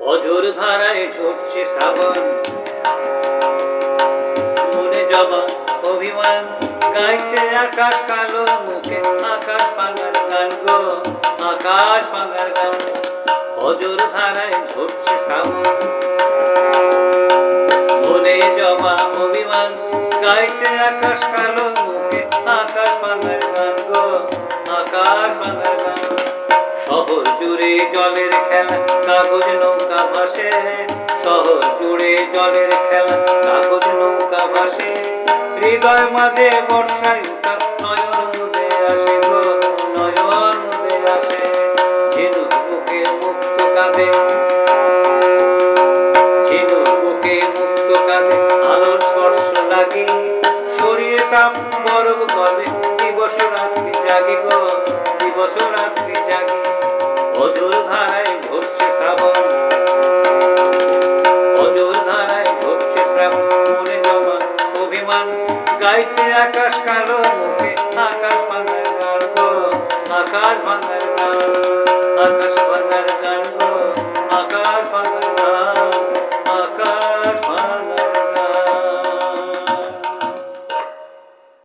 অজর ধারায় ঝরছে শ্রাবণ। মনে জমা অভিমান, গাইছে আকাশ কালো, মুখে আকাশ ভাঙার গান গো, আকাশ ভাঙার গান। অজর ধারায় ঝরছে শ্রাবণ। মনে জমা অভিমান, গাইছে আকাশ কালো, মুখে আকাশ ভাঙার গান গো, আকাশ ভাঙার জুড়ে জলের খেলা, কাগজ নৌকা ভাসে। শহর জুড়ে জলের খেলা, কাগজ নৌকা ভাসে। হৃদয় মাঝে বর্ষায় দিবস রাত্রি দিবস রাত্রি অজর ধারায় ঝরছে শ্রাবণ। অজর ধারায় ঝরছে শ্রাবণ মনে জমা অভিমান গাইছে আকাশ কালো মুখে। আকাশ ভাঙার গান গো আকাশ ভাঙার